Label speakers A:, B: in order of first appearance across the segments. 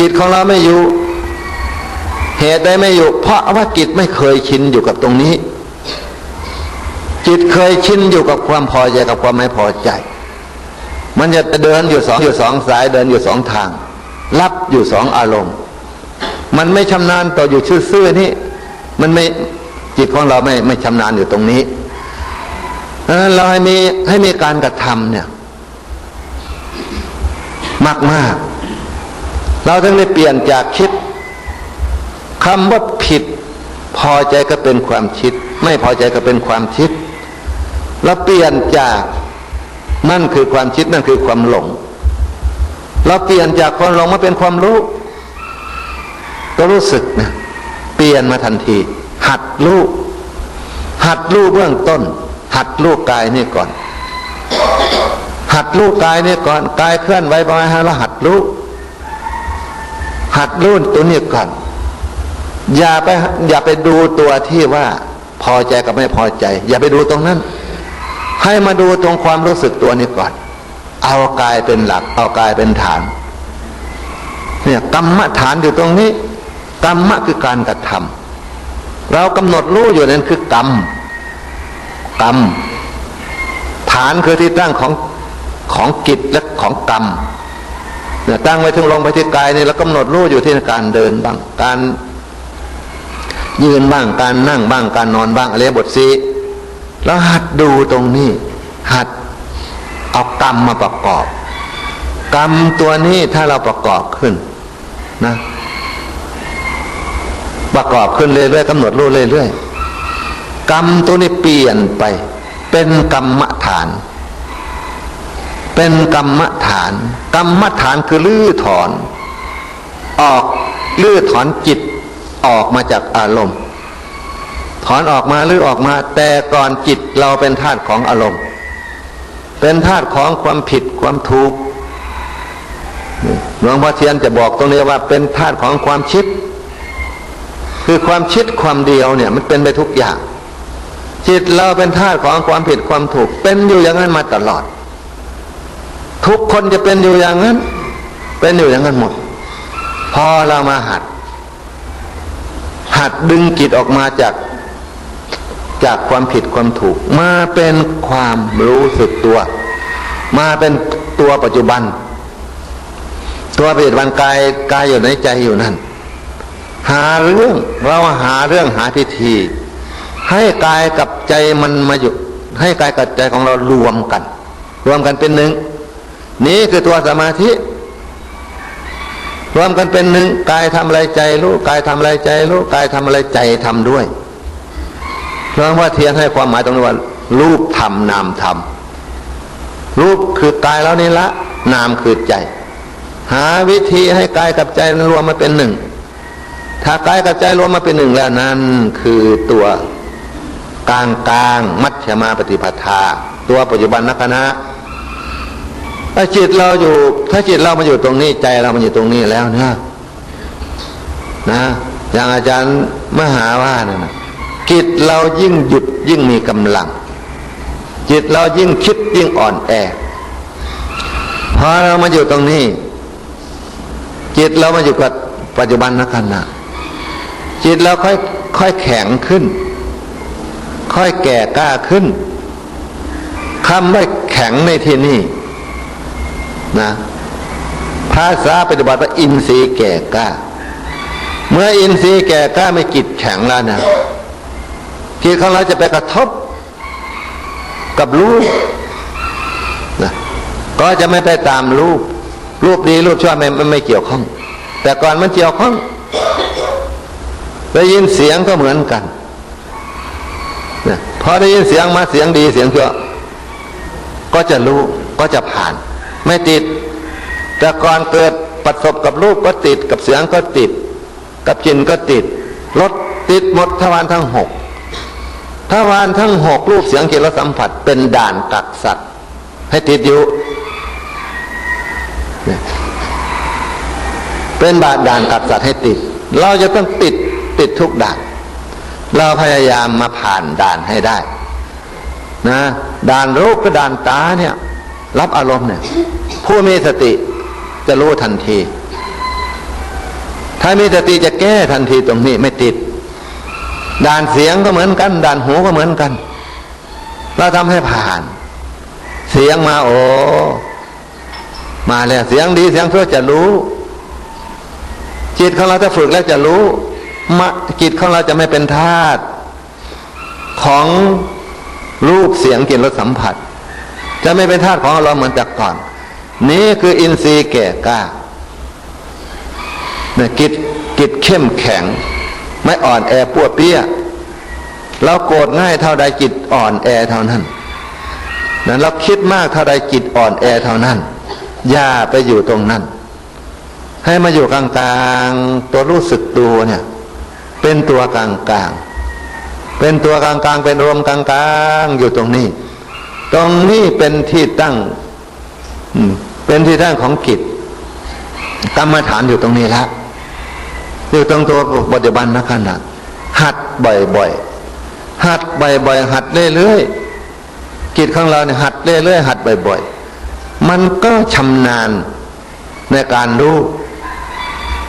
A: กิจของเราไม่อยู่ เหตุใดไม่อยู่ เพราะว่ากิจไม่เคยชินอยู่กับตรงนี้ จิตเคยชินอยู่กับความพอใจกับความไม่พอใจ มันจะเดินอยู่สองอยู่สองสายเดินอยู่สองทาง รับอยู่สองอารมณ์ มันไม่ชำนาญต่ออยู่ซื่อๆนี่มันไม่จิตของเราไม่ไม่ชำนาญอยู่ตรงนี้ดังนั้นเราให้มีให้มีการกระทำเนี่ย มากมาก เราต้องได้เปลี่ยนจากคิดคำว่าผิด พอใจก็เป็นความคิด ไม่พอใจก็เป็นความคิดเราเปลี่ยนจากนั่นคือความคิดนั่นคือความหลง เราเปลี่ยนจากความหลงมาเป็นความรู้ ก็รู้สึกนะเปลี่ยนมาทันที หัดรู้หัดรู้เบื้องต้น หัดรู้กายนี่ก่อน หัดรู้กายนี่ก่อนกายเคลื่อนไหวไปมาแล้วหัดรู้ หัดรู้ตัวนี้ก่อนอย่าไปอย่าไปดูตัวที่ว่าพอใจกับไม่พอใจ อย่าไปดูตรงนั้น ให้มาดูตรงความรู้สึกตัวนี้ก่อน เอากายเป็นหลัก เอากายเป็นฐาน เนี่ยกรรมฐานอยู่ตรงนี้กรรมะคือการกระทำเรากำหนดรู้อยู่นั้นคือกรรมกรรมฐานคือที่ตั้งของของกิจและของกรรม ตั้งไว้ถึงลงไปที่กายนี่แล้วกำหนดรู้อยู่ที่การเดินบ้างการ ยืนบ้างการนั่งบ้างการนอนบ้างอะไรบทสีแล้วหัดดูตรงนี้ หัดเอากรรมมาประกอบ กรรมตัวนี้ถ้าเราประกอบขึ้นนะ ประกอบขึ้นเรื่อยๆกำหนดรู้เรื่อยๆกรรมตัวนี้เปลี่ยนไป เป็นกรรมฐาน เป็นกรรมฐาน กรรมฐานคือลื้อถอน ออกลื้อถอนจิตออกมาจากอารมณ์ ถอนออกมาลื้อออกมา แต่ก่อนจิตเราเป็นธาตุของอารมณ์ เป็นธาตุของความผิดความถูกหลวงพ่อเทียนจะบอกตรงนี้ว่าเป็นธาตุของความคิด คือความคิดความเดียวเนี่ย มันเป็นไปทุกอย่าง จิตเราเป็นธาตุของความผิดความถูก เป็นอยู่อย่างนั้นมาตลอด ทุกคนจะเป็นอยู่อย่างนั้น เป็นอยู่อย่างนั้นหมด พอเรามาหัด หัดดึงจิตออกมาจากจากความผิดความถูก มาเป็นความรู้สึกตัว มาเป็นตัวปัจจุบัน ตัวปัจจุบันกายกายอยู่ในใจอยู่นั่น หาเรื่องเราหาเรื่องหาพิธี ให้กายกับใจมันมาอยู่ ให้กายกับใจของเรารวมกัน รวมกันเป็นหนึ่ง นี่คือตัวสมาธิ รวมกันเป็นหนึ่งกายทำอะไรใจรู้กายทำอะไรใจรู้กายทำอะไรใจทำด้วยเพราะว่าเทียนให้ความหมายตรงนี้ว่า รูปทำนามทำรูปคือกายแล้วนี่ละ นามคือใจ หาวิธีให้กายกับใจรวมมาเป็นหนึ่งถ้ากายกับใจรวมมาเป็นหนึ่งแล้วนั่นคือตัวกลางกลางมัชฌิมาปฏิปทา ตัวปัจจุบันนักนะ ถ้าจิตเราอยู่ ถ้าจิตเรามาอยู่ตรงนี้ใจเรามาอยู่ตรงนี้แล้วเนี่ยนะอย่างอาจารย์มหาว่านะนะจิตเรายิ่งหยุดยิ่งมีกำลัง จิตเรายิ่งคิดยิ่งอ่อนแอพอเรามาอยู่ตรงนี้ จิตเรามาอยู่กับปัจจุบันนักขณะจิตเราค่อยค่อยแข็งขึ้น ค่อยแก่กล้าขึ้นคำว่าแข็งในที่นี้ นะภาษาปฏิบัติว่าอินทรีย์แก่กล้า เมื่ออินทรีย์แก่กล้าไม่จิตแข็งแล้วนะจิตของเราจะไปกระทบกับรูปนะก็จะไม่ไปตามรูป รูปดีรูปชั่วไม่ไม่ไม่เกี่ยวข้อง แต่ก่อนมันเกี่ยวข้องได้ยินเสียงก็เหมือนกันนะพอได้ยินเสียงมาเสียงดีเสียงชั่วก็จะรู้ก็จะผ่าน ไม่ติด แต่ก่อนเกิดประสบกับรูปก็ติด กับเสียงก็ติด กับจินก็ติดรถติดหมดทวารทั้งหกทวารทั้งหกรูปเสียงกลิ่นรสสัมผัส เป็นด่านกักสัตว์ ให้ติดอยู่เป็นบาดด่านกักสัตว์ให้ติด เราจะต้องติดติดทุกด่าน เราพยายามมาผ่านด่านให้ได้ นะด่านรูปกับด่านตาเนี่ย รับอารมณ์เนี่ยผู้มีสติจะรู้ทันที ถ้ามีสติจะแก้ทันทีตรงนี้ไม่ติด ด่านเสียงก็เหมือนกัน ด่านหูก็เหมือนกัน เราทำให้ผ่าน เสียงมาโอ้มาแล้วเสียงดีเสียงเพื่อจะรู้ จิตของเราถ้าฝึกแล้วจะรู้มจิตของเราจะไม่เป็นธาตุของรูปเสียงกลิ่นรสสัมผัส จะไม่เป็นธาตุของเราเหมือนแต่ก่อน นี่คืออินทรีย์แก่กล้าเนี่ยกิจกิจเข้มแข็ง ไม่อ่อนแอปวดเปี้ยเราโกรธง่ายเท่าใดจิตอ่อนแอเท่านั้นนั้นเราคิดมากเท่าใดจิตอ่อนแอเท่านั้น อย่าไปอยู่ตรงนั้น ให้มาอยู่กลางๆตัวรู้สึกตัวเนี่ย เป็นตัวกลางๆเป็นตัวกลางๆเป็นรวมกลางๆอยู่ตรงนี้ ตรงนี้เป็นที่ตั้งเป็นที่ตั้งของกิจกรรมฐานอยู่ตรงนี้ละอยู่ตรงตัวปัจจุบันนะขณะหัดบ่อยๆหัดบ่อยๆหัดเรื่อยๆกิจของเราเนี่ยหัดเรื่อยๆหัดบ่อยๆมันก็ชำนาญในการรู้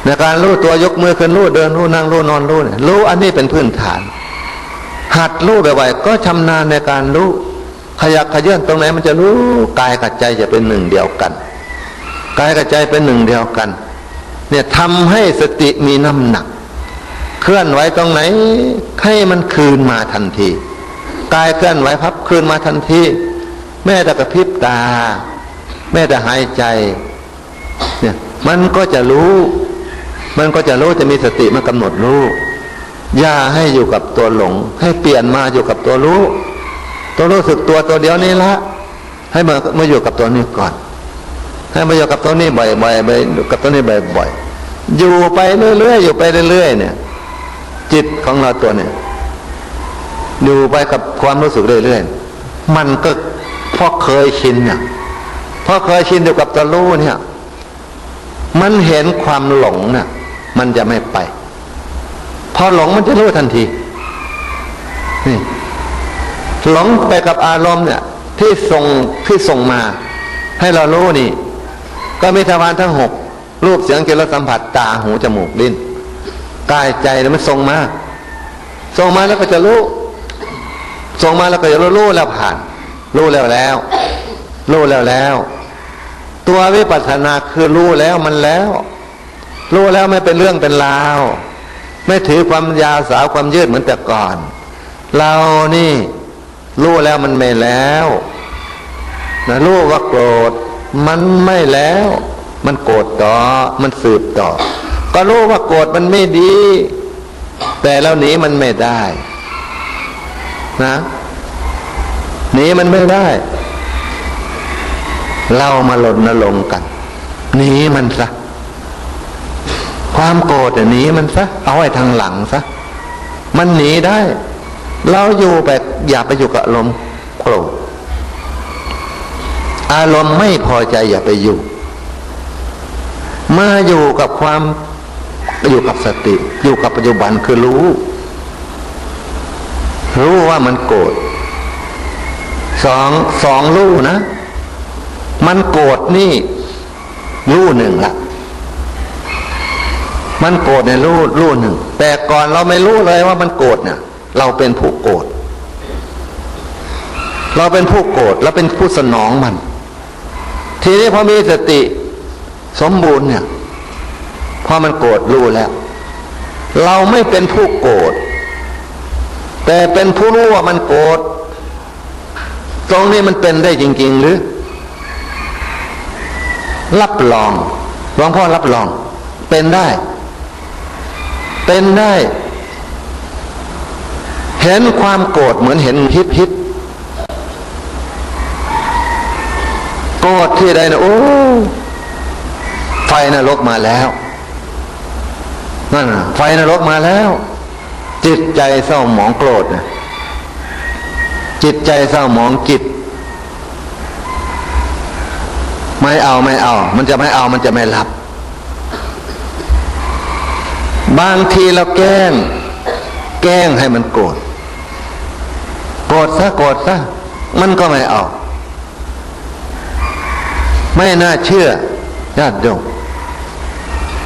A: ในการรู้ตัวยกมือขึ้นรู้เดินรู้นั่งรู้นอนรู้เนี่ยรู้อันนี้เป็นพื้นฐาน หัดรู้บ่อยๆก็ชำนาญในการรู้ ขยักขยื่นตรงไหนมันจะรู้กายกับใจจะเป็นหนึ่งเดียวกันกายกับใจเป็นหนึ่งเดียวกัน เนี่ยทำให้สติมีน้ำหนัก เคลื่อนไหวตรงไหนให้มันคืนมาทันทีกายเคลื่อนไหวพับคืนมาทันทีแม่แต่กระพริบตา แม่แต่หายใจเนี่ยมันก็จะรู้ มันก็จะรู้จะมีสติมากำหนดรู้ อย่าให้อยู่กับตัวหลง ให้เปลี่ยนมาอยู่กับตัวรู้ ตัวรู้สึกตัวตัวเดียวนี้ละให้มามาอยู่กับตัวนี้ก่อน ให้มาอยู่กับตัวนี้บ่อยๆไปกับตัวนี้บ่อยๆอยู่ไปเรื่อยๆอยู่ไปเรื่อยๆเนี่ย จิตของเราตัวเนี่ยอยู่ไปกับความรู้สึกเรื่อยๆมันก็เพราะเคยชินเนี่ยเพราะเคยชินอยู่กับตัวรู้เนี่ย มันเห็นความหลงเนี่ยมันจะไม่ไป พอหลงมันจะรู้ทันทีนี่ หลงไปกับอารมณ์เนี่ยที่ส่งที่ส่งมา ให้เรารู้นี่ ก็มีทวารทั้งหกรูปเสียงกลิ่นรสสัมผัสตาหูจมูกลิ้นกายใจแล้วมันส่งมาส่งมาแล้วก็จะรู้ส่งมาแล้วก็จะรู้รู้แล้วผ่าน รู้แล้วแล้วรู้แล้วแล้ว ตัววิปัสสนาคือรู้แล้วมันแล้ว รู้แล้วไม่เป็นเรื่องเป็นราว ไม่ถือความยาวสาวความยืดเหมือนแต่ก่อน เรานี่ รู้แล้วมันไม่แล้วนะรู้ว่าโกรธ มันไม่แล้ว มันโกรธต่อ มันสืบต่อ ก็รู้ว่าโกรธมันไม่ดี แต่เราหนีมันไม่ได้ นะหนีมันไม่ได้ เรามาหล่นนลงกันหนีมันซะความโกรธหนีมันซะเอาไว้ทางหลังซะมันหนีได้ เราอยู่ไปอย่าไปอยู่กับอารมณ์โกรธอารมณ์ไม่พอใจอย่าไปอยู่มาอยู่กับความอยู่กับสติ อยู่กับปัจจุบันคือรู้ รู้ว่ามันโกรธสองสองรู้นะ มันโกรธนี่รู้หนึ่งละมันโกรธในรู้รู้หนึ่งแต่ก่อนเราไม่รู้เลยว่ามันโกรธเนี่ย เราเป็นผู้โกรธเราเป็นผู้โกรธเราเป็นผู้สนองมัน ทีนี้พอมีสติสมบูรณ์เนี่ยพอมันโกรธรู้แล้ว เราไม่เป็นผู้โกรธแต่เป็นผู้รู้ว่ามันโกรธตรงนี้มันเป็นได้จริง ๆ หรือ รับรองหลวงพ่อรับรอง เป็นได้ เป็นได้ เห็นความโกรธเหมือนเห็นฮิตฮิตโกรธที่ใดนะโอ้ไฟนรกมาแล้วนั่นนะไฟนรกมาแล้ว จิตใจเศร้าหมองโกรธจิตใจเศร้าหมองจิต ไม่เอาไม่เอา มันจะไม่เอามันจะไม่รับ บางทีเราแกล้ง แกล้งให้มันโกรธ โกรธซะโกรธซะมันก็ไม่เอา ไม่น่าเชื่อญาติโยม